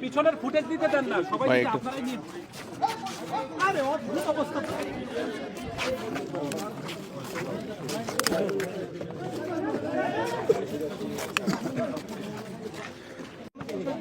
পিছনের ফুটেজ দিতে দেন না সবাই আপনারাই নিন। আরে অদ্ভুত অবস্থা।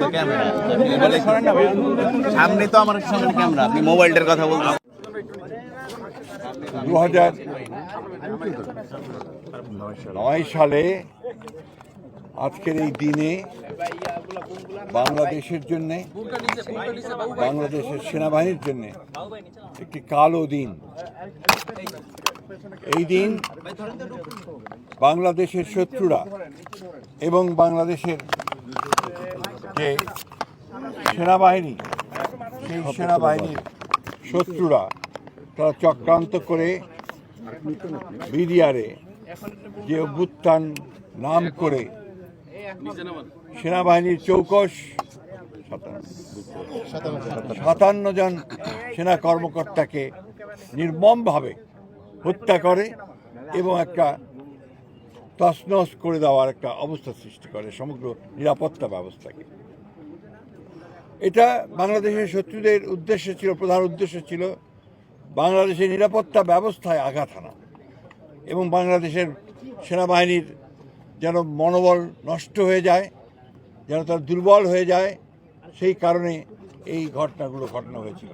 তো। সামনে তো আমার সামনে ক্যামেরা আপনি মোবাইলটার কথা বলছেন। দু হাজার নয় সালে আজকের এই দিনে বাংলাদেশের জন্যে, বাংলাদেশের সেনাবাহিনীর জন্য একটি কালো দিন। এই দিন বাংলাদেশের শত্রুরা এবং বাংলাদেশের যে সেনাবাহিনী, সেই সেনাবাহিনীর শত্রুরা, তারা চক্রান্ত করে বিডিআরে যে অভ্যুত্থান নাম করে সেনাবাহিনীর চৌকস, সাতান্ন জন সেনা কর্মকর্তাকে নির্মমভাবে হত্যা করে এবং একটা তছনছ করে দেওয়ার একটা অবস্থা সৃষ্টি করে সমগ্র নিরাপত্তা ব্যবস্থাকে। এটা বাংলাদেশের শত্রুদের উদ্দেশ্য ছিল, প্রধান উদ্দেশ্য ছিল বাংলাদেশের নিরাপত্তা ব্যবস্থায় আঘাত হানা এবং বাংলাদেশের সেনাবাহিনীর যেন মনোবল নষ্ট হয়ে যায়, যেন তার দুর্বল হয়ে যায়, সেই কারণে এই ঘটনাগুলো ঘটনা হয়েছিল।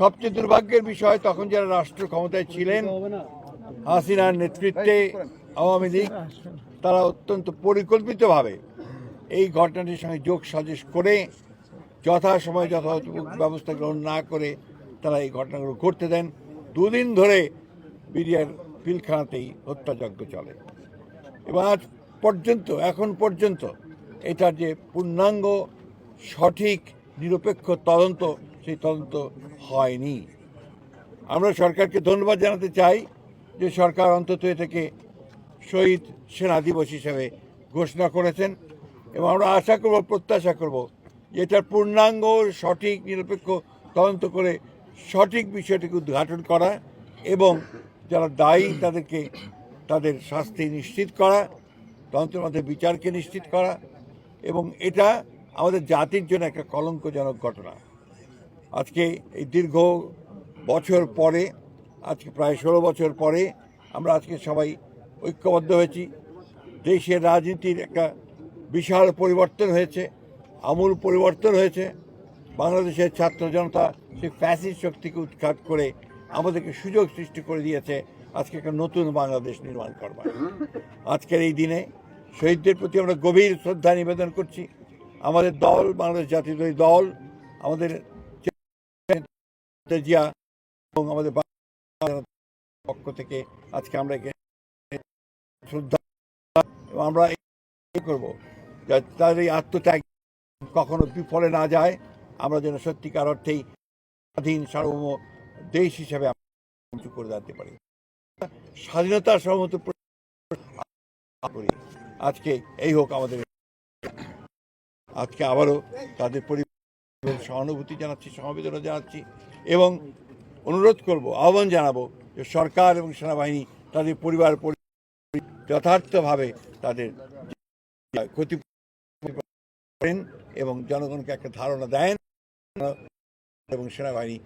সবচেয়ে দুর্ভাগ্যের বিষয়, তখন যারা রাষ্ট্র ক্ষমতায় ছিলেন, হাসিনার নেতৃত্বে আওয়ামী লীগ, তারা অত্যন্ত পরিকল্পিতভাবে এই ঘটনাটির সঙ্গে যোগ সাজেশ করে, যথাসময়ে যথাযথ ব্যবস্থা গ্রহণ না করে তারা এই ঘটনাগুলো করতে দেন। দুদিন ধরে বিডিআর পিলখানাতেই হত্যাযজ্ঞ চলে। এবং আজ পর্যন্ত, এখন পর্যন্ত এটার যে পূর্ণাঙ্গ, সঠিক, নিরপেক্ষ তদন্ত, সেই তদন্ত হয়নি। আমরা সরকারকে ধন্যবাদ জানাতে চাই যে সরকার অন্তত এটাকে শহীদ সেনা দিবস হিসাবে ঘোষণা করেছেন এবং আমরা আশা করব, প্রত্যাশা করব যে এটার পূর্ণাঙ্গ, সঠিক, নিরপেক্ষ তদন্ত করে সঠিক বিষয়টিকে উদ্ঘাটন করা এবং যারা দায়ী তাদেরকে তাদের শাস্তি নিশ্চিত করা তদন্তের মধ্যে বিচারকে নিশ্চিত করা এবং এটা আমাদের জাতির জন্য একটা কলঙ্কজনক ঘটনা। আজকে এই দীর্ঘ বছর পরে, আজকে প্রায় ষোলো বছর পরে আমরা আজকে সবাই ঐক্যবদ্ধ হয়েছি। দেশের রাজনীতির একটা বিশাল পরিবর্তন হয়েছে, আমূল পরিবর্তন হয়েছে। বাংলাদেশের ছাত্র জনতা সেই ফ্যাসিস্ট শক্তিকে উৎখাত করে আমাদেরকে সুযোগ সৃষ্টি করে দিয়েছে আজকে একটা নতুন বাংলাদেশ নির্মাণ করবার। আজকের এই দিনে শহীদদের প্রতি আমরা গভীর শ্রদ্ধা নিবেদন করছি। আমাদের দল, বাংলাদেশ জাতীয় দল, আমাদের জিয়া এবং আমাদের পক্ষ থেকে আজকে আমরা শ্রদ্ধা এবং আমরা করব তাদের এই আত্মত্যাগ কখনো বিফলে না যায়। আমরা যেন সত্যিকার অর্থেই স্বাধীন, সার্বভৌম দেশ হিসেবে আমরা করে দাঁড়াতে পারি। স্বাধীনতার করি আজকে এই হোক আমাদের। আজকে আবারও তাদের পরিবারের সহানুভূতি জানাচ্ছি, সমবেদনা জানাচ্ছি এবং অনুরোধ করব, আহ্বান জানাব যে সরকার এবং সেনাবাহিনী তাদের পরিবার যথার্থভাবে তাদের ক্ষতি করেন এবং জনগণকে একটা ধারণা দেন এবং সেনাবাহিনী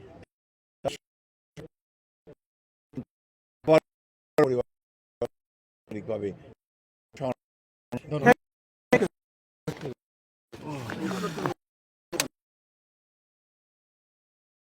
পরিবারিকভাবে।